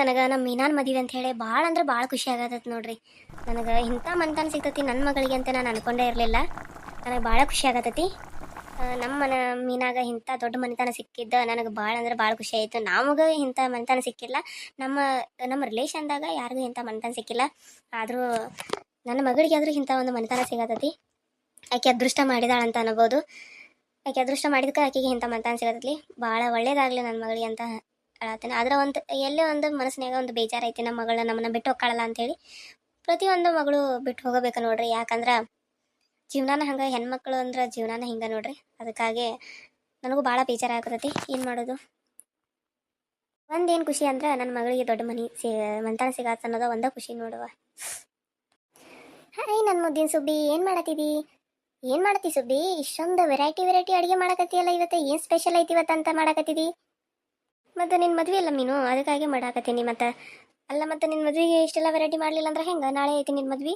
ನನಗೆ ನಮ್ಮ ಮೀನಾನ್ ಮದುವೆ ಅಂತ ಹೇಳಿ ಭಾಳ ಅಂದ್ರೆ ಭಾಳ ಖುಷಿ ಆಗತ್ತೈತೆ ನೋಡ್ರಿ. ನನಗೆ ಇಂಥ ಮನ್ತನ ಸಿಗ್ತೈತಿ ನನ್ನ ಮಗಳಿಗೆ ಅಂತ ನಾನು ಅನ್ಕೊಂಡೇ ಇರಲಿಲ್ಲ. ನನಗೆ ಭಾಳ ಖುಷಿ ಆಗತ್ತೈತಿ ನಮ್ಮ ಮನ ಮೀನಾಗ ಇಂಥ ದೊಡ್ಡ ಮನೆತನ ಸಿಕ್ಕಿದ್ದ ನನಗೆ ಭಾಳ ಅಂದ್ರೆ ಭಾಳ ಖುಷಿ ಆಯಿತು. ನಮಗೆ ಇಂಥ ಮನೆತನ ಸಿಕ್ಕಿಲ್ಲ. ನಮ್ಮ ನಮ್ಮ ರಿಲೇಷನ್ದಾಗ ಯಾರಿಗೂ ಇಂಥ ಮನೆತನ ಸಿಕ್ಕಿಲ್ಲ. ಆದರೂ ನನ್ನ ಮಗಳಿಗೆ ಆದರೂ ಇಂಥ ಒಂದು ಮನೆತನ ಸಿಗತೈತಿ. ಆಕೆ ಅದೃಷ್ಟ ಮಾಡಿದಾಳ ಅಂತ ಅನ್ಬೋದು. ಆಕೆ ಅದೃಷ್ಟ ಮಾಡಿದಕ್ಕೆ ಆಕೆಗೆ ಇಂಥ ಮನೆತನ ಸಿಗತ್ತೈತಿ ಭಾಳ ಒಳ್ಳೇದಾಗಲಿ ನನ್ನ ಮಗಳಿಗೆ ಅಂತ ಹೇಳತ್ತೀನಿ ಆದ್ರೆ ಒಂದು, ಎಲ್ಲೇ ಒಂದು ಮನಸ್ಸಿನಾಗ ಒಂದು ಬೇಜಾರೈತಿ, ನಮ್ಮ ಮಗಳನ್ನ ನಮ್ಮನ್ನ ಬಿಟ್ಟು ಹೋಗ್ಕೊಳ್ಳಲ್ಲ ಅಂತೇಳಿ ಪ್ರತಿಯೊಂದು ಮಗಳು ಬಿಟ್ಟು ಹೋಗಬೇಕು ನೋಡ್ರಿ. ಯಾಕಂದ್ರೆ ಜೀವನಾನ ಹಂಗೆ, ಹೆಣ್ಮಕ್ಳು ಅಂದ್ರೆ ಜೀವನಾನ ಹಿಂಗೆ ನೋಡ್ರಿ. ಅದಕ್ಕಾಗಿ ನನಗೂ ಭಾಳ ಬೇಜಾರ ಆಗ್ತೈತಿ ಏನು ಮಾಡೋದು? ಒಂದೇನು ಖುಷಿ ಅಂದ್ರೆ ನನ್ನ ಮಗಳಿಗೆ ದೊಡ್ಡ ಮನೆ ಸಿ, ಮಂತನ ಸಿಗಾತ ಅನ್ನೋದು ಒಂದೇ ಖುಷಿ ನೋಡುವ. ಹಾಯ್ ನನ್ನ ಮುದ್ದಿನ ಸುಬ್ಬಿ, ಏನು ಮಾಡತ್ತಿದಿ ಏನು ಮಾಡತ್ತಿ ಸುಬ್ಬಿ? ಇಷ್ಟೊಂದು ವೆರೈಟಿ ವೆರೈಟಿ ಅಡುಗೆ ಮಾಡಕತ್ತೀಯಲ್ಲ ಇವತ್ತು. ಏನು ಸ್ಪೆಷಲ್ ಐತಿ ಇವತ್ತು ಅಂತ ಮಾಡಕತ್ತಿದಿ? ಮತ್ತು ನಿನ್ನ ಮದುವೆ ಅಲ್ಲ ಮೀನು? ಅದಕ್ಕಾಗಿ ಮಾಡಾಕತ್ತೀನಿ ಮತ್ತು. ಅಲ್ಲ ಮತ್ತು ನಿನ್ನ ಮದುವೆಗೆ ಇಷ್ಟೆಲ್ಲ ವೆರೈಟಿ ಮಾಡಲಿಲ್ಲ ಅಂದ್ರೆ ಹೆಂಗೆ? ನಾಳೆ ಐತಿ ನಿನ್ನ ಮದ್ವೆ?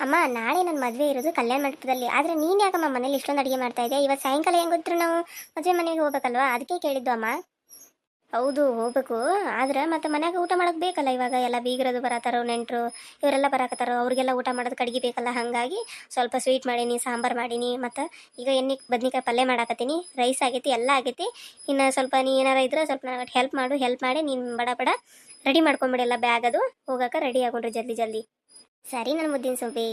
ಅಮ್ಮ, ನಾಳೆ ನನ್ನ ಮದುವೆ ಇರೋದು ಕಲ್ಯಾಣ ಮಂಟಪದಲ್ಲಿ. ಆದರೆ ನೀನು ಯಾಕಮ್ಮ ಮನೇಲಿ ಇಷ್ಟೊಂದು ಅಡುಗೆ ಮಾಡ್ತಾ ಇದೆ ಇವತ್ತು ಸಾಯಂಕಾಲ ಹೆಂಗೆ ಗೊತ್ತಿರು ನಾವು ಮದುವೆ ಮನೆಗೆ ಹೋಗ್ಬೇಕಲ್ವಾ? ಅದಕ್ಕೆ ಕೇಳಿದ್ದು ಅಮ್ಮ. ಹೌದು, ಹೋಗ್ಬೇಕು. ಆದ್ರೆ ಮತ್ತೆ ಮನ್ಯಾಗ ಊಟ ಮಾಡಕ್ ಬೇಕಲ್ಲ ಇವಾಗ? ಎಲ್ಲ ಬೀಗರದು ಬರತ್ತಾರೋ, ನೆಂಟರು, ಇವರೆಲ್ಲ ಬರಾಕತ್ತಾರೋ, ಅವ್ರಿಗೆಲ್ಲ ಊಟ ಮಾಡೋದು ಕಡಿಗೆ ಬೇಕಲ್ಲ? ಹಾಗಾಗಿ ಸ್ವಲ್ಪ ಸ್ವೀಟ್ ಮಾಡೀನಿ, ಸಾಂಬಾರು ಮಾಡೀನಿ, ಮತ್ತು ಈಗ ಎಣ್ಣೆ, ಬದ್ನಿಕಾಯಿ ಪಲ್ಯ ಮಾಡಾಕತ್ತೀನಿ. ರೈಸ್ ಆಗೈತಿ, ಎಲ್ಲ ಆಗೈತಿ. ಇನ್ನು ಸ್ವಲ್ಪ ನೀ ಏನಾರ ಇದ್ರೆ ಸ್ವಲ್ಪ ನನಗೆ ಹೆಲ್ಪ್ ಮಾಡು ಹೆಲ್ಪ್ ಮಾಡಿ ನೀನು ಬಡ ಬಡ ರೆಡಿ ಮಾಡ್ಕೊಂಬಿಡಿಲ್ಲ ಬ್ಯಾಗ್ ಅದು. ಹೋಗಕ್ಕೆ ರೆಡಿ ಆಗೊಂಡ್ರಿ ಜಲ್ದಿ ಜಲ್ದಿ. ಸರಿ ನನ್ನ ಮುದ್ದಿನ ಸೊಂಪಿ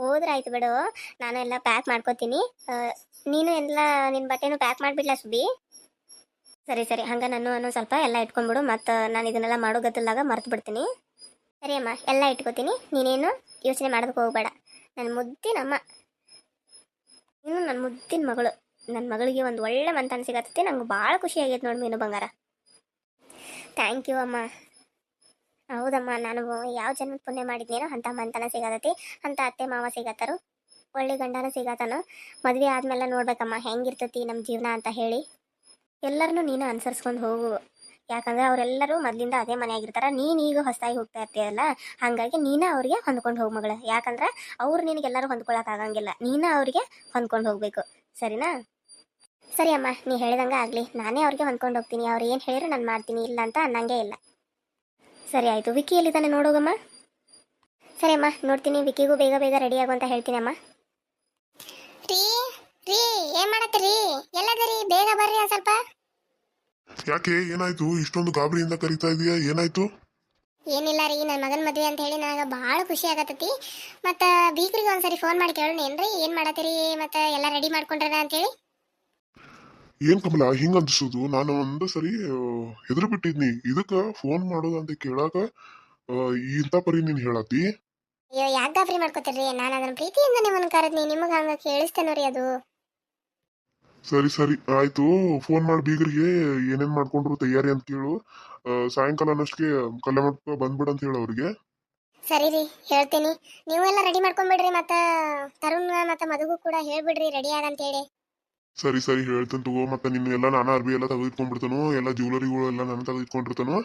ಹೋದ್ರೆ ಆಯ್ತು ಬಿಡು. ನಾನು ಎಲ್ಲ ಪ್ಯಾಕ್ ಮಾಡ್ಕೋತೀನಿ. ನೀನು ಎಲ್ಲ ನಿನ್ನ ಬಟ್ಟೆನೂ ಪ್ಯಾಕ್ ಮಾಡಿಬಿಡ್ಲಾ ಸುಬ್ಬಿ? ಸರಿ ಸರಿ. ಹಂಗೆ ನಾನು ಅನ್ನು ಸ್ವಲ್ಪ ಎಲ್ಲ ಇಟ್ಕೊಂಡ್ಬಿಡು. ಮತ್ತು ನಾನು ಇದನ್ನೆಲ್ಲ ಮಾಡೋ ಗದ್ದಲ್ದಾಗ ಮರ್ತು ಬಿಡ್ತೀನಿ. ಸರಿ ಅಮ್ಮ, ಎಲ್ಲ ಇಟ್ಕೋತೀನಿ. ನೀನೇನು ಯೋಚನೆ ಮಾಡೋದಕ್ಕೆ ಹೋಗಬೇಡ. ನನ್ನ ಮುದ್ದಿನಮ್ಮ ಇನ್ನು ನನ್ನ ಮುದ್ದಿನ ಮಗಳು. ನನ್ನ ಮಗಳಿಗೆ ಒಂದು ಒಳ್ಳೆ ಮಂತನ ಸಿಗತ್ತೆ ನಂಗೆ ಭಾಳ ಖುಷಿ ಆಗೈತೆ ನೋಡಿ ಮೀನು ಬಂಗಾರ. ಥ್ಯಾಂಕ್ ಯು ಅಮ್ಮ. ಹೌದಮ್ಮ, ನಾನು ಯಾವ ಜನ ಪುಣ್ಯ ಮಾಡಿದ್ನೇನೋ ಅಂಥ ಮಂತನ ಸಿಗತೈತಿ ಅಂಥ ಅತ್ತೆ, ಮಾವ ಸಿಗತ್ತಾರು. ಒಳ್ಳೆ ಗಂಡನ ಸಿಗತ್ತಾನು. ಮದುವೆ ಆದ್ಮೇಲೆ ನೋಡ್ಬೇಕಮ್ಮ, ಹೆಂಗಿರ್ತೈತಿ ನಮ್ಮ ಜೀವನ ಅಂತ ಹೇಳಿ. ಎಲ್ಲರನ್ನೂ ನೀನು ಅನುಸರಿಸ್ಕೊಂಡು ಹೋಗು. ಯಾಕಂದ್ರೆ ಅವರೆಲ್ಲರೂ ಮೊದಲಿಂದ ಅದೇ ಮನೆಯಾಗಿರ್ತಾರೆ. ನೀನು ಈಗ ಹೊಸದಾಗಿ ಹೋಗ್ತಾ ಇರ್ತೀಯಲ್ಲ, ಹಾಗಾಗಿ ನೀನು ಅವರಿಗೆ ಹೊಂದ್ಕೊಂಡು ಹೋಗು ಮಗಳ. ಯಾಕಂದ್ರೆ ಅವ್ರು ನಿನಗೆಲ್ಲರೂ ಆಗಂಗಿಲ್ಲ. ನೀನು ಅವರಿಗೆ ಹೊಂದ್ಕೊಂಡು ಹೋಗಬೇಕು. ಸರಿನಾ? ಸರಿ ಅಮ್ಮ, ನೀ ಹೇಳ್ದಂಗೆ ಆಗಲಿ. ನಾನೇ ಅವ್ರಿಗೆ ಹೊಂದ್ಕೊಂಡು ಹೋಗ್ತೀನಿ. ಅವ್ರು ಏನು ಹೇಳಿದ್ರು ನಾನು ಮಾಡ್ತೀನಿ. ಇಲ್ಲ ಅಂತ ಅನ್ನಂಗೆ ಇಲ್ಲ. ಸರಿ ಆಯಿತು. ವಿಕ್ಕಿ ಎಲ್ಲಿದ್ದಾನೆ ನೋಡೋಗಮ್ಮ? ಸರಿ ಅಮ್ಮ, ನೋಡ್ತೀನಿ. ವಿಕ್ಕಿಗೂ ಬೇಗ ಬೇಗ ರೆಡಿ ಆಗು ಅಂತ ಹೇಳ್ತೀನಿ ಅಮ್ಮ. ರೀ ರೀ, ಏನು ಮಾಡತ್ತೀರಿ? ಎಲ್ಲದರಿ? ಬೇಗ ಬರ್ರಿ ಸ್ವಲ್ಪ ಯಾಕೆ ಏನಾಯ್ತು? ಇಷ್ಟೊಂದು ಗಾಬರಿಯಿಂದ ಕರಿತಾ ಇದೀಯಾ? ಏನಾಯ್ತು? ಏನಿಲ್ಲ ರೀ ನನ್ನ ಮಗನ ಮದುವೆ ಅಂತ ಹೇಳಿ ನನಗೆ ಭಾಳ ಖುಷಿ ಆಗತ್ತೈತಿ ಮತ್ತು ಬೀಕ್ರಿಗೆ ಒಂದ್ಸರಿ ಫೋನ್ ಮಾಡಿ ಕೇಳೋಣ ಏನ್ರಿ? ಏನು ಮಾಡತ್ತೀರಿ ಮತ್ತು ಎಲ್ಲ ರೆಡಿ ಮಾಡ್ಕೊಂಡ್ರ ಅಂತೇಳಿ ಏನ್ ಕಮಲ ಹಿಂಗ ಅನ್ಸುದು? ನಾನು ಒಂದ ಸರಿ ಹೆದರು ಬಿಟ್ಟಿದ್ನಿ ಇದಕ್ಕ ಫೋನ್ ಮಾಡೋದು ಅಂತ ಕೇಳಾಕ ಇಂತ ಪರಿ ನೀನ್ ಹೇಳತಿ ಅಯ್ಯೋ ಯಾಕೆ ಗಾಬರಿ ಮಾಡ್ಕೋತೀರಿ? ನಾನು ಅದನ್ನ ಪ್ರೀತಿಯಿಂದ ನಿಮ್ಮನ್ನು ಕರೆದ್ನಿ. ನಿಮಗೆ ಹಂಗ ಕೇಳಿಸ್ತೇನೋ ರೀ ಅದು. ಸರಿ ಸರಿ ಆಯ್ತು. ಫೋನ್ ಮಾಡಿ ಬೀಗರಿಗೆ ಏನೇನ್ ಮಾಡ್ಕೊಂಡ್ರು ತಯಾರಿ ಅಂತ ಕೇಳು. ಸಾಯಂಕಾಲ ಅನ್ನಷ್ಟಕ್ಕೆ ಕಲ್ಯಾಣ ಮಂಟಪ ಬಂದ್ಬಿಡ ಅಂತ ಹೇಳು ಅವ್ರಿಗೆ. ಸರಿ ರೀ ಹೇಳ್ತೀನಿ. ನೀವೆಲ್ಲ ರೆಡಿ ಮಾಡ್ಕೊಂಡ್ಬಿಡ್ರಿ ಮತ್ತೆ ತರುಣ್ ಮತ್ತೆ ಮದುಗೂ ಕೂಡ ಹೇಳ್ಬಿಡ್ರಿ ರೆಡಿ ಆಗಂತೇಳಿ ಸರಿ ಸರಿ ಹೇಳ್ತೀನಿ ತಗೋ. ಮತ್ತೆ ನಿನ್ನೆಲ್ಲ ನಾನು ಅರ್ಬಿ ಎಲ್ಲ ತೆಗೆದಿಟ್ಕೊಂಡ್ಬಿಡ್ತಾನು. ಎಲ್ಲ ಜ್ಯುವೆಲರಿಗಳು ಎಲ್ಲ ನಾನು ತೆಗೆದಿಟ್ಕೊಂಡಿರ್ತಾನು.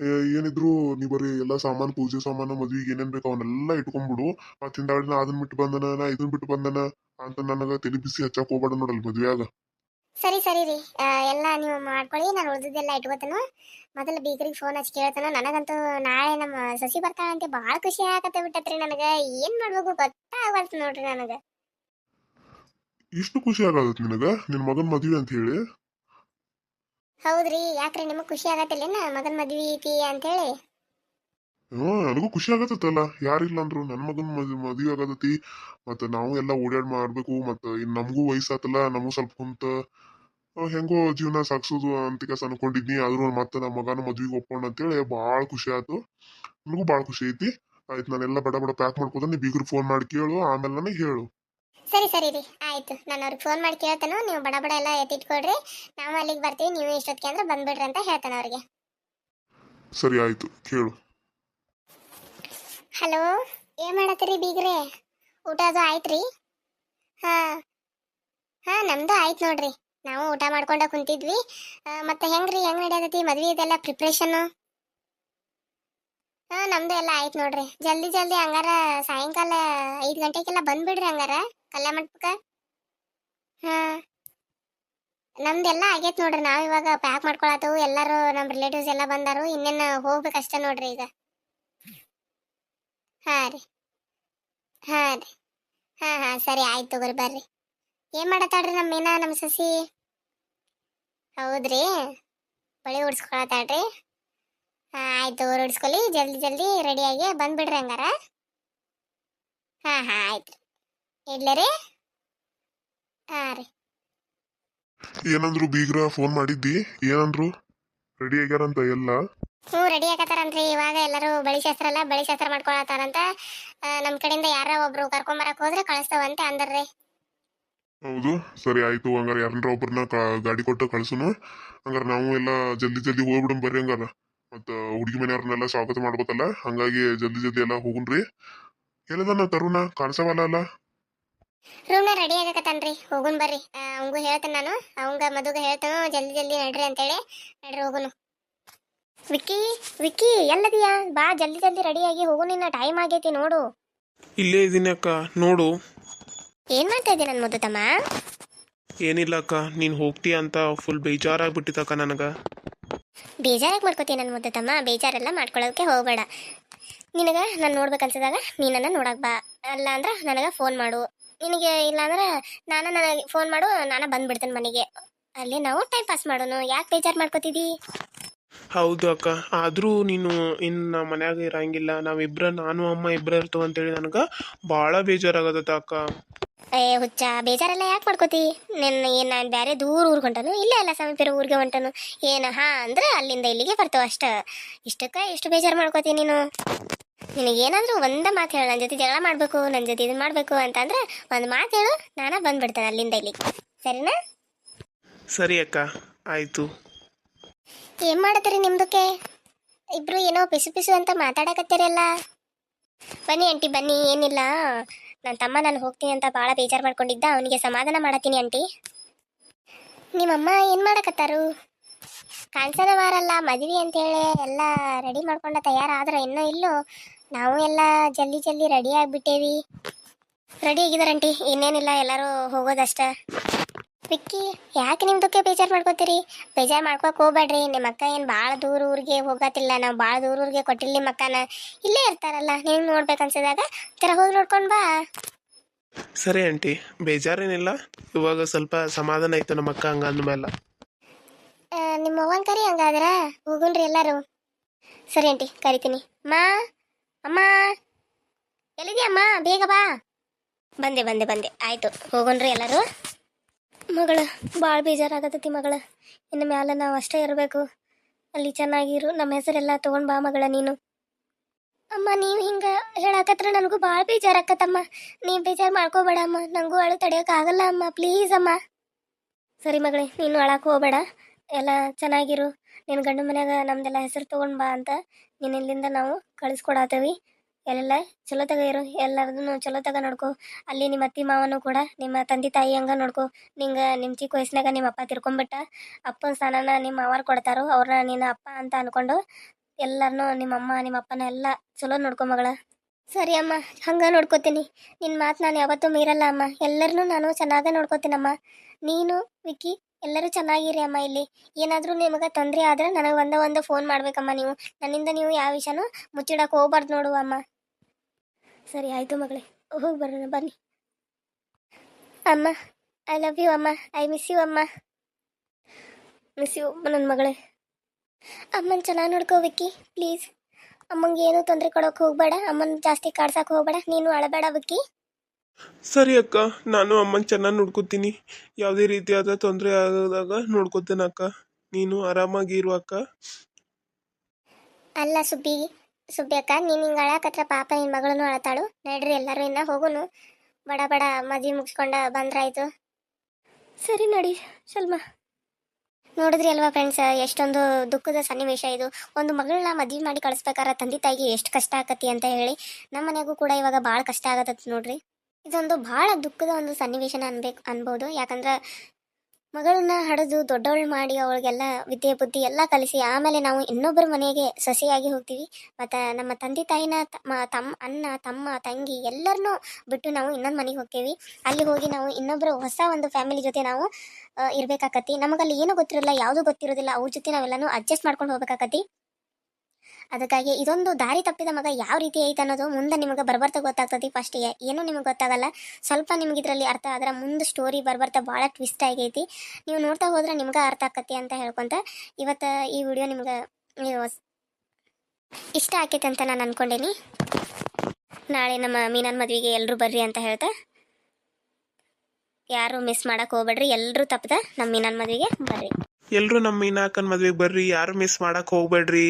ಏನಿದ್ರು ನೀ ಬರೀ ಎಲ್ಲ ಸಾಮಾನು ಪೂಜೆ ಸಾಮಾನು ಮದ್ವಿಗೆ ಏನೇನ್ ಬೇಕು ಅವನ್ನೆಲ್ಲ ಇಟ್ಕೊಂಡ್ಬಿಡು ಮತ್ತಿಂದ ನಾ ಅದನ್ನ ಬಿಟ್ಟು ಬಂದನ ನಾ ಇದನ್ನ ಬಿಟ್ಟು ಬಂದನ ಅಂತ ನನಗ ತಲೆ ಬಿಸಿ ಹಚ್ಚಕ್ ಹೋಗ್ಬೇಡ ನೋಡಲ್ ಮದ್ವೆಯಾಗ. ಸರಿ ಸರಿ ರೀ. ಆ, ಎಲ್ಲ ನೀವು ಮಾಡ್ಕೊಳ್ಳಿ. ನಾನು ಉಳಿದಿದ್ದೆಲ್ಲ ಇಟ್ಕೋತಾನು. ಮೊದಲು ಬೀಗರಿಗೆ ಫೋನ್ ಹಚ್ಚಿ ಕೇಳ್ತಾನು. ನನಗಂತೂ ನಾಳೆ ನಮ್ಮ ಸಸಿ ಬರ್ತಾಳಂತೆ ಭಾಳ ಖುಷಿ ಆಗತ್ತೆ ಬಿಟ್ಟತ್ರಿ ನನಗೆ. ಏನು ಮಾಡ್ಬೇಕು ಗೊತ್ತಾಗವಲ್ತು ನೋಡ್ರಿ ನನಗೆ. ಇಷ್ಟು ಖುಷಿ ಆಗತ್ತೆ ನಿನಗ? ನಿನ್ನ ಮಗನ್ ಮದುವೆ ಅಂತ ಹೇಳಿ. ಹೌದ್ರಿ, ಯಾಕ್ರಿ ನಿಮಗೆ ಖುಷಿ ಆಗತ್ತಿಲ್ಲೇನ ಮಗನ ಮದ್ವಿ ಐತಿ ಅಂತೇಳಿ? ಹ್ಮ್ ನನಗೂ ಖುಷಿ ಆಗತ್ತಲ್ಲ ಯಾರಿಲ್ಲ ಅಂದ್ರು ನನ್ನ ಮಗನ ಮದ್- ಮದ್ವೆ ಆಗತೈತಿ. ಮತ್ತೆ ನಾವು ಎಲ್ಲ ಓಡಾಡ್ ಮಾಡ್ಬೇಕು. ಮತ್ತ ಇನ್ ನಮಗೂ ವಯಸ್ಸಾತಲ್ಲ, ನಮಗೂ ಸ್ವಲ್ಪ ಕುಂತ ಹೆಂಗೋ ಜೀವನ ಸಾಗ್ಸೋದು ಅಂತ ಕೆಲಸ ಅನ್ಕೊಂಡಿದ್ನಿ. ಆದ್ರೂ ಮತ್ತೆ ನಮ್ಮ ಮಗನ ಮದ್ವಿಗೆ ಒಪ್ಕೊಂಡ್ ಅಂತೇಳಿ ಭಾಳ ಖುಷಿ ಆಯ್ತು. ನನಗೂ ಭಾಳ ಖುಷಿ ಐತಿ. ಆಯ್ತು, ನಾನೆಲ್ಲ ಬಡ ಬಡ ಪ್ಯಾಕ್ ಮಾಡ್ಕೋದ ನೀ ಬೀಗರು ಫೋನ್ ಮಾಡಿ ಕೇಳು, ಆಮೇಲೆ ನನಗೆ ಹೇಳು. ಸರಿ ಸರಿ ರೀ ಆಯ್ತು. ನಾನು ಅವ್ರಿಗೆ ಫೋನ್ ಮಾಡಿ ಕೇಳ್ತಾನು. ನೀವು ಬಡ ಬಡ ಎಲ್ಲ ಎತ್ತಿಟ್ಕೊಡ್ರಿ ನಾವು ಅಲ್ಲಿಗೆ ಬರ್ತೀವಿ. ನೀವು ಇಷ್ಟೊತ್ತಿಗೆ ಅಂದ್ರೆ ಬಂದ್ಬಿಡ್ರಿ ಅಂತ ಹೇಳ್ತಾನೆ ಅವ್ರಿಗೆ. ಸರಿ ಆಯ್ತು. ಕೇಳು. ಹಲೋ ಏನ್ ಮಾಡತ್ತೀರಿ ಬೀಗ್ರೆ? ಊಟ ಅದು ಆಯ್ತ್ರಿ? ಹಾ. ಹಾ ನಮ್ಮದು ಆಯ್ತು ನೋಡ್ರಿ. ನಾವು ಊಟ ಮಾಡ್ಕೊಂಡ ಕುಂತಿದ್ವಿ. ಮತ್ತೆ ಮತ್ತೆ ಹೆಂಗ್ರಿ? ಹೆಂಗ್ ನಡೆಯತೈತಿ? ಮದ್ವೆ ಇದೆಲ್ಲ ಪ್ರಿಪ್ರೇಷನ್ ಹಾ ನಮ್ದು ಎಲ್ಲ ಆಯ್ತು ನೋಡ್ರಿ. ಜಲ್ದಿ ಜಲ್ದಿ ಹಂಗಾರ ಸಾಯಂಕಾಲ ಐದು ಗಂಟೆಗೆಲ್ಲ ಬಂದ್ಬಿಡ್ರಿ ಹಂಗಾರ. ಕಲ್ಯಾಣ ಮಂಟಪಕ್ಕ? ಹಾ. ನಮ್ದೆಲ್ಲ ಆಗೈತೆ ನೋಡ್ರಿ, ನಾವು ಇವಾಗ ಪ್ಯಾಕ್ ಮಾಡ್ಕೊಳತ್ತವು ಎಲ್ಲರೂ ನಮ್ಮ ರಿಲೇಟಿವ್ಸ್ ಎಲ್ಲ ಬಂದಾರು, ಇನ್ನೇನು ಹೋಗ್ಬೇಕಷ್ಟೇ ನೋಡ್ರಿ ಈಗ. ಹಾಂ ರೀ. ಹಾ ರೀ. ಹಾ, ಹಾಂ, ಸರಿ ಆಯ್ತು ತಗೋರಿ, ಬರ್ರಿ. ಏನ್ ಮಾಡತ್ತಾಳ್ರಿ ನಮ್ಮ ಮೀನಾ ನಮ್ಮ ಸಸಿ? ಹೌದ್ರಿ. ಬಳಿ ಉಡ್ಸ್ಕೊಳತ್ತಾಳ್ರಿ ಹಾಂ, ಆಯ್ತು ತಗೋರಿ ಉಡ್ಸ್ಕೊಲಿ ಜಲ್ದಿ ಜಲ್ದಿ ರೆಡಿಯಾಗಿ ಬಂದುಬಿಡ್ರಿ ಹಂಗಾರ. ಹಾ ಹಾ, ಆಯ್ತು. ಇಡ್ಲರಿ ಹಾ ರೀ. ಏನಂದ್ರು ಬೀಗ್ರ ಫೋನ್ ಮಾಡಿದ್ದಿ? ಏನಂದ್ರು? ರೆಡಿ ಆಗ್ಯಾರಂತ ಎಲ್ಲ? ಹ್ಞೂ ರೆಡಿ ಆಗತ್ತಾರಂತ್ರಿ. ಇವಾಗ ಎಲ್ಲರೂ ಬಳಿ ಶಾಸ್ತ್ರ ಎಲ್ಲ ಬಳಿ ಶಾಸ್ತ್ರ ಮಾಡ್ಕೊಳತ್ತಾರಂತ. ಆ, ನಮ್ ಕಡೆಯಿಂದ ಯಾರ ಒಬ್ರು ಕರ್ಕೊಂಬರಕ್ ಹೋದ್ರೆ ಕಳಿಸ್ತಾವಂತೆ ಅಂದರ್ರಿ ಹೌದು ಸರಿ ಆಯ್ತು. ಹಂಗಾರ ಒಬ್ರನ್ನ ಒಬ್ಬರನ್ನ ಗಾಡಿ ಕೊಟ್ಟು ಕಳ್ಸುನು. ಹಂಗಾರೆ ನಾವು ಎಲ್ಲ ಜಲ್ದಿ ಜಲ್ದಿ ಹೋಗ್ಬಿಡಮ್ ಬರ್ರಿ ಹಂಗಾರ. ಮತ್ತ ಹುಡುಗಿ ಮನೆಯವ್ರನ್ನೆಲ್ಲ ಸ್ವಾಗತ ಮಾಡ್ಬೇಕಲ್ಲ ಹಂಗಾಗಿ ಜಲ್ದಿ ಜಲ್ದಿ ಎಲ್ಲ ಹೋಗುನ್ರಿ ಎಲ್ಲದನ್ನ ತರುಣ? ಕಾಣಿಸವಲ್ಲ ಅಲ್ಲ? ರೂಮ್ನ ರೆಡಿ ಆಗಕತ್ತಾನ್ರಿ. ಹೋಗುನ್ ಬರ್ರಿ. ಅವಂಗು ಹೇಳ್ತೇನೆ ನಾನು. ಅವಂಗ ಮದುಗ ಹೇಳ್ತಾನು ಜಲ್ದಿ ಜಲ್ದಿ ನಡ್ರಿ ಅಂತೇಳಿ ನಡ್ರಿ ಹೋಗುನು. ವಿಕ್ಕಿ ವಿಕ್ಕಿ ಎಲ್ಲದಿಯಾ? ಬಾ ಜಲ್ದಿ ಜಲ್ದಿ ರೆಡಿ ಆಗಿ ಹೋಗು ನಿನ್ನ ಟೈಮ್ ಆಗೈತಿ ನೋಡು. ಇಲ್ಲೇ ಇದೀನಿ ಅಕ್ಕ. ನೋಡು. ಏನ್ ಮಾಡ್ತಾ ಇದ್ದೀನಿ ನನ್ನ ಮುದ್ದು ತಮ್ಮ ಏನಿಲ್ಲ ಅಕ್ಕ. ನೀನು ಹೋಗ್ತೀಯ ಅಂತ ಫುಲ್ ಬೇಜಾರಾಗ್ಬಿಟ್ಟಿತ್ತಕ್ಕ ನನಗೆ. ಬೇಜಾರಾಗಿ ಮಾಡ್ಕೋತೀನಿ ನನ್ನ ಮುದ್ದು ತಮ್ಮ ಬೇಜಾರೆಲ್ಲ ಮಾಡ್ಕೊಳ್ಳೋಕೆ ಹೋಗಬೇಡ. ನಿನಗೆ ನಾನು ನೋಡ್ಬೇಕನ್ಸಿದಾಗ ನೀನನ್ನ ನೋಡಕ್ ಬಾ. ಅಲ್ಲ ಅಂದ್ರೆ ನನಗೆ ಫೋನ್ ಮಾಡು. ನಿನಗೆ ಇಲ್ಲ ಅಂದ್ರೆ ನಾನು ನನಗೆ ಫೋನ್ ಮಾಡು ನಾನು ಬಂದ್ಬಿಡ್ತೇನೆ ಮನೆಗೆ. ಅಲ್ಲಿ ನಾವು ಟೈಮ್ ಪಾಸ್ ಮಾಡೋಣ. ಯಾಕೆ ಬೇಜಾರು ಮಾಡ್ಕೋತಿದ್ದಿ ಹೌದು ಅಕ್ಕ. ಆದರೂ ನೀನು ಇನ್ನು ಮನ್ಯಾಗ ಇರಂಗಿಲ್ಲ. ನಾವಿಬ್ರ ನಾನು ಅಮ್ಮ ಇಬ್ಬರ ಇರ್ತೇವೆ ಅಂತೇಳಿ ನನಗೆ ಭಾಳ ಬೇಜಾರಾಗತ್ತ ಅಕ್ಕ. ಏ ಹುಚ್ಚ ಬೇಜಾರೆಲ್ಲ ಯಾಕೆ ಮಾಡ್ಕೋತಿ? ನಿನ್ನ ಏನು ನಾನು ಬೇರೆ ದೂರ ಊರಿಗೆ ಹೊಂಟನು? ಇಲ್ಲೇ ಅಲ್ಲ ಸಮೀಪರ ಊರಿಗೆ ಹೊಂಟನು. ಏನು ಹಾ ಅಂದ್ರೆ ಅಲ್ಲಿಂದ ಇಲ್ಲಿಗೆ ಬರ್ತಾವ ಅಷ್ಟ. ಇಷ್ಟಕ್ಕೆ ಇಷ್ಟು ಬೇಜಾರು ಮಾಡ್ಕೋತಿ ನೀನು? ನಿನಗೇನಾದ್ರೂ ಒಂದೇ ಮಾತು ಹೇಳು ನನ್ನ ಜೊತೆ ಜಗಳ ಮಾಡಬೇಕು ನನ್ನ ಜೊತೆ ಇದನ್ನ ಮಾಡಬೇಕು ಅಂತಂದ್ರೆ ಒಂದ್ ಮಾತು ಹೇಳು ನಾನು ಬಂದ್ಬಿಡ್ತೇನೆ ಅಲ್ಲಿಂದ ಇಲ್ಲಿ. ಸರಿನಾ? ಸರಿ ಅಕ್ಕ ಆಯ್ತು. ಏನ್ ಮಾಡತ್ತೀರಿ ನಿಮ್ದಕ್ಕೆ? ಇಬ್ರು ಏನೋ ಪಿಸು ಪಿಸು ಅಂತ ಮಾತಾಡಕತ್ತೀರಲ್ಲ ಬನ್ನಿ ಆಂಟಿ ಬನ್ನಿ ಏನಿಲ್ಲ. ನನ್ನ ತಮ್ಮ ನಾನು ಹೋಗ್ತೀನಿ ಅಂತ ಭಾಳ ಬೇಜಾರು ಮಾಡ್ಕೊಂಡಿದ್ದ ಅವನಿಗೆ ಸಮಾಧಾನ ಮಾಡತ್ತೀನಿ ಆಂಟಿ. ನಿಮ್ಮಮ್ಮ ಏನು ಮಾಡಕತ್ತಾರು? ಕಾಂಚನ ವಾರಲ್ಲ ಅಂತ ಅಂತೇಳಿ ಎಲ್ಲ ರೆಡಿ ಮಾಡ್ಕೊಂಡ ತಯಾರಾದ್ರೆ ಇನ್ನೂ ಇಲ್ಲೋ? ನಾವು ಎಲ್ಲ ಜಲ್ದಿ ಜಲ್ದಿ ರೆಡಿ ಆಗಿಬಿಟ್ಟೇವಿ. ರೆಡಿ ಆಗಿದಾರಂಟಿ ಇನ್ನೇನಿಲ್ಲ ಎಲ್ಲರೂ ಹೋಗೋದಷ್ಟ. ವಿಕ್ಕಿ ಯಾಕೆ ನಿಮ್ದಕ್ಕೆ ಬೇಜಾರು ಮಾಡ್ಕೋತೀರಿ? ಬೇಜಾರು ಮಾಡ್ಕೋಕ್ ಹೋಗ್ಬೇಡ್ರಿ. ನಿಮ್ಮ ಅಕ್ಕ ಏನು ಭಾಳ ದೂರ ಊರಿಗೆ ಹೋಗತ್ತಿಲ್ಲ. ನಾವು ಭಾಳ ದೂರ ಊರಿಗೆ ಕೊಟ್ಟಿಲ್ಲ ನಿಮ್ಮ ಅಕ್ಕನ. ಇಲ್ಲೇ ಇರ್ತಾರಲ್ಲ ನೀವು ನೋಡ್ಬೇಕನ್ಸಿದಾಗ ಥರ ಹೋಗಿ ನೋಡ್ಕೊಂಡು ಬಾ. ಸರಿ ಆಂಟಿ. ಬೇಜಾರೇನಿಲ್ಲ. ಇವಾಗ ಸ್ವಲ್ಪ ಸಮಾಧಾನ ಆಯ್ತು ನಮ್ಮ ಅಕ್ಕ ಹಂಗ ಅಂದ್ಮೇಲೆ ನಿಮ್ಮ ಅವ್ವನ್ ಕರಿ ಹಂಗಾದ್ರ? ಹೋಗುನ್ರಿ ಎಲ್ಲರೂ. ಸರಿ ಆಂಟಿ ಕರಿತೀನಿ. ಮಾ ಅಮ್ಮ. ಎಲ್ಲಿದ್ಯಮ್ಮ? ಬೇಗ ಬಾ. ಬಂದೆ ಬಂದೆ ಬಂದೆ. ಆಯ್ತು. ಹೋಗೋಣ್ರಿ ಎಲ್ಲರೂ. ಮಗಳ ಭಾಳ ಆಗತ್ತತಿ ಮಗಳ. ಇನ್ನು ಮ್ಯಾಲ ನಾವು ಅಷ್ಟೇ ಇರಬೇಕು. ಅಲ್ಲಿ ಚೆನ್ನಾಗಿರು. ನಮ್ಮ ಹೆಸರೆಲ್ಲ ತಗೊಂಡ್ ಬಾ ಮಗಳ ನೀನು. ಅಮ್ಮ, ನೀವು ಹಿಂಗ ಹೇಳಕತ್ರ ನನಗೂ ಭಾಳ ಬೇಜಾರಾಕತ್ತಮ್ಮ. ನೀವು ಬೇಜಾರು ಮಾಡ್ಕೋಬೇಡ ಅಮ್ಮ ನನಗೂ ಅಳು ಆಗಲ್ಲ ಅಮ್ಮ. ಪ್ಲೀಸ್ ಅಮ್ಮ. ಸರಿ ಮಗಳೇ, ನೀನು ಅಳಕ್ಕೆ ಹೋಗ್ಬೇಡ. ಎಲ್ಲ ಚೆನ್ನಾಗಿರು. ನಿನ್ನ ಗಂಡ ಮನ್ಯಾಗ ನಮ್ದೆಲ್ಲ ಹೆಸರು ತೊಗೊಂಡು ಬಾ ಅಂತ ನಿನ್ನ ಇಲ್ಲಿಂದ ನಾವು ಕಳಿಸ್ಕೊಡಾತೇವಿ. ಎಲ್ಲ ಚಲೋ ತಗ ಇರು ಚಲೋ ತಗ ನೋಡ್ಕೊ. ಅಲ್ಲಿ ನಿಮ್ಮ ಅತ್ತಿ ಮಾವನು ಕೂಡ, ನಿಮ್ಮ ತಂದೆ ತಾಯಿ ಹಂಗ ನೋಡ್ಕೊ. ನಿಂಗೆ ನಿಮ್ಮ ಚಿಕ್ಕ ವಯಸ್ಸಿನಾಗ ನಿಮ್ಮ ಅಪ್ಪ ತಿರ್ಕೊಂಬಿಟ್ಟ, ಅಪ್ಪನ ಸ್ಥಾನನ ನಿಮ್ಮ ಅವರ್ ಕೊಡ್ತಾರೋ, ಅವ್ರನ್ನ ನಿನ್ನ ಅಪ್ಪ ಅಂತ ಅನ್ಕೊಂಡು ಎಲ್ಲರನ್ನೂ ನಿಮ್ಮ ಅಮ್ಮ, ನಿಮ್ಮ ಅಪ್ಪನ ಎಲ್ಲ ಚಲೋ ನೋಡ್ಕೊ ಮಗಳ. ಸರಿ ಅಮ್ಮ, ಹಂಗ ನೋಡ್ಕೋತೀನಿ. ನಿನ್ನ ಮಾತು ನಾನು ಯಾವತ್ತೂ ಮೀರಲ್ಲ ಅಮ್ಮ. ಎಲ್ಲರನ್ನೂ ನಾನು ಚೆನ್ನಾಗೇ ನೋಡ್ಕೋತೀನಮ್ಮ. ನೀನು, ವಿಕ್ಕಿ ಎಲ್ಲರೂ ಚೆನ್ನಾಗಿರಿ ಅಮ್ಮ ಇಲ್ಲಿ. ಏನಾದರೂ ನಿಮಗೆ ತೊಂದರೆ ಆದ್ರೆ ನನಗೆ ಒಂದೇ ಒಂದು ಫೋನ್ ಮಾಡ್ಬೇಕಮ್ಮ ನೀವು. ನನ್ನಿಂದ ನೀವು ಯಾವ ವಿಷಯನೂ ಮುಚ್ಚಿಡಕ್ಕೆ ಹೋಗ್ಬಾರ್ದು ನೋಡು ಅಮ್ಮ. ಸರಿ, ಆಯಿತು ಮಗಳೇ. ಹೋಗಿ ಬರೋಣ, ಬನ್ನಿ. ಅಮ್ಮ ಐ ಲವ್ ಯು ಅಮ್ಮ. ಐ ಮಿಸ್ ಯು ಅಮ್ಮ. ಮಿಸ್ ಯು ನನ್ನ ಮಗಳೇ. ಅಮ್ಮನ ಚೆನ್ನಾಗಿ ನೋಡ್ಕೋಬೇಕಿ ಪ್ಲೀಸ್ ಅಮ್ಮಂಗೆ ಏನೂ ತೊಂದರೆ ಕೊಡೋಕೆ ಹೋಗ್ಬೇಡ. ಅಮ್ಮನ ಜಾಸ್ತಿ ಕಾಡ್ಸಕ್ಕೆ ಹೋಗ್ಬೇಡ. ನೀನು ಅಳಬೇಡ, ವಿಕ್ಕಿ. ಸರಿ ಅಕ್ಕ ನಾನು ಅಮ್ಮನ ಚೆನ್ನಾಗಿ ನೋಡ್ಕೋತೀನಿ. ಯಾವುದೇ ರೀತಿಯಾದ ತೊಂದರೆ ಆದಾಗ ನೋಡ್ಕೋತೇನೆ ಅಕ್ಕ. ನೀನು ಆರಾಮಾಗಿ ಇರು ಅಕ್ಕ. ಅಲ್ಲ ಸುಬ್ಬಿ ಸುಬ್ಬಿ ಅಕ್ಕ ನೀನು ಹಿಂಗೆ ಅಳಕತ್ರ ಪಾಪ ನಿನ್ನ ಮಗಳನ್ನು ಅಳತಾಳು. ನಡ್ರಿ ಎಲ್ಲರೂ ಇನ್ನ ಹೋಗುನು. ಬಡ ಬಡ ಮದುವೆ ಮುಗಿಸ್ಕೊಂಡ ಬಂದ್ರಾಯ್ತು. ಸರಿ ನಡಿ ಸಲ್ಮಾ. ನೋಡಿದ್ರಿ ಅಲ್ವಾ ಫ್ರೆಂಡ್ಸ್ ಎಷ್ಟೊಂದು ದುಃಖದ ಸನ್ನಿವೇಶ ಇದು. ಒಂದು ಮಗಳನ್ನ ಮದ್ವಿ ಮಾಡಿ ಕಳಿಸ್ಬೇಕಾರ ತಂದೆ ತಾಯಿಗೆ ಎಷ್ಟು ಕಷ್ಟ ಆಕತಿ ಅಂತ ಹೇಳಿ. ನಮ್ಮ ಮನೆಗೂ ಕೂಡ ಇವಾಗ ಭಾಳ ಕಷ್ಟ ಆಗತ್ತೆ ನೋಡ್ರಿ. ಇದೊಂದು ಭಾಳ ದುಃಖದ ಒಂದು ಸನ್ನಿವೇಶನ ಅನ್ಬೇಕು, ಅನ್ಬೋದು. ಯಾಕಂದ್ರೆ ಮಗಳನ್ನ ಹಡಿದು ದೊಡ್ಡವಳು ಮಾಡಿ ಅವಳಿಗೆಲ್ಲ ವಿದ್ಯೆ, ಬುದ್ಧಿ ಎಲ್ಲ ಕಲಿಸಿ ಆಮೇಲೆ ನಾವು ಇನ್ನೊಬ್ಬರ ಮನೆಗೆ ಸೊಸೆಯಾಗಿ ಹೋಗ್ತೀವಿ. ಮತ್ತು ನಮ್ಮ ತಂದೆ ತಾಯಿನ ತಮ್ಮ ತಮ್ಮ ಅಣ್ಣ, ತಮ್ಮ, ತಂಗಿ ಎಲ್ಲರನ್ನೂ ಬಿಟ್ಟು ನಾವು ಇನ್ನೊಂದು ಮನೆಗೆ ಹೋಗ್ತೀವಿ. ಅಲ್ಲಿ ಹೋಗಿ ನಾವು ಇನ್ನೊಬ್ಬರು ಹೊಸ ಒಂದು ಫ್ಯಾಮಿಲಿ ಜೊತೆ ನಾವು ಇರಬೇಕಾಕತಿ ನಮಗಲ್ಲಿ ಏನು ಗೊತ್ತಿರಲ್ಲ, ಯಾವುದೂ ಗೊತ್ತಿರೋದಿಲ್ಲ. ಅವ್ರ ಜೊತೆ ನಾವೆಲ್ಲನೂ ಅಡ್ಜಸ್ಟ್ ಮಾಡ್ಕೊಂಡು ಹೋಗ್ಬೇಕಾಕತಿ ಅದಕ್ಕಾಗಿ ಇದೊಂದು ದಾರಿ ತಪ್ಪಿದ ಮಗ ಯಾವ ರೀತಿ ಐತೆ ಅನ್ನೋದು ಮುಂದೆ ನಿಮಗೆ ಬರ್ಬರ್ತಾ ಗೊತ್ತಾಗ್ತದೆ ಫಸ್ಟಿಗೆ ಏನು ನಿಮಗೆ ಗೊತ್ತಾಗಲ್ಲ. ಸ್ವಲ್ಪ ನಿಮ್ಗೆ ಇದರಲ್ಲಿ ಅರ್ಥ ಆದ್ರೆ ಮುಂದೆ ಸ್ಟೋರಿ ಬರ್ಬರ್ತಾ ಭಾಳ ಟ್ವಿಸ್ಟ್ ಆಗೈತಿ. ನೀವು ನೋಡ್ತಾ ಹೋದ್ರೆ ನಿಮ್ಗೆ ಅರ್ಥ ಆಕತಿ ಅಂತ ಹೇಳ್ಕೊಂತ ಇವತ್ತು ಈ ವಿಡಿಯೋ ನಿಮ್ಗೆ ಇಷ್ಟ ಆಕೈತೆ ಅಂತ ನಾನು ಅನ್ಕೊಂಡೇನಿ. ನಾಳೆ ನಮ್ಮ ಮೀನನ್ ಮದುವೆಗೆ ಎಲ್ಲರೂ ಬರ್ರಿ ಅಂತ ಹೇಳ್ತಾ. ಯಾರು ಮಿಸ್ ಮಾಡಕ್ಕೆ ಹೋಗ್ಬೇಡ್ರಿ. ಎಲ್ಲರೂ ತಪ್ಪದ ನಮ್ಮ ಮೀನನ್ ಮದುವೆಗೆ ಬರ್ರಿ. ಎಲ್ಲರೂ ನಮ್ಮ ಮೀನಾಕನ್ ಮದ್ವೆಗೆ ಬರ್ರಿ. ಯಾರು ಮಿಸ್ ಮಾಡಕ್ ಹೋಗ್ಬೇಡ್ರಿ.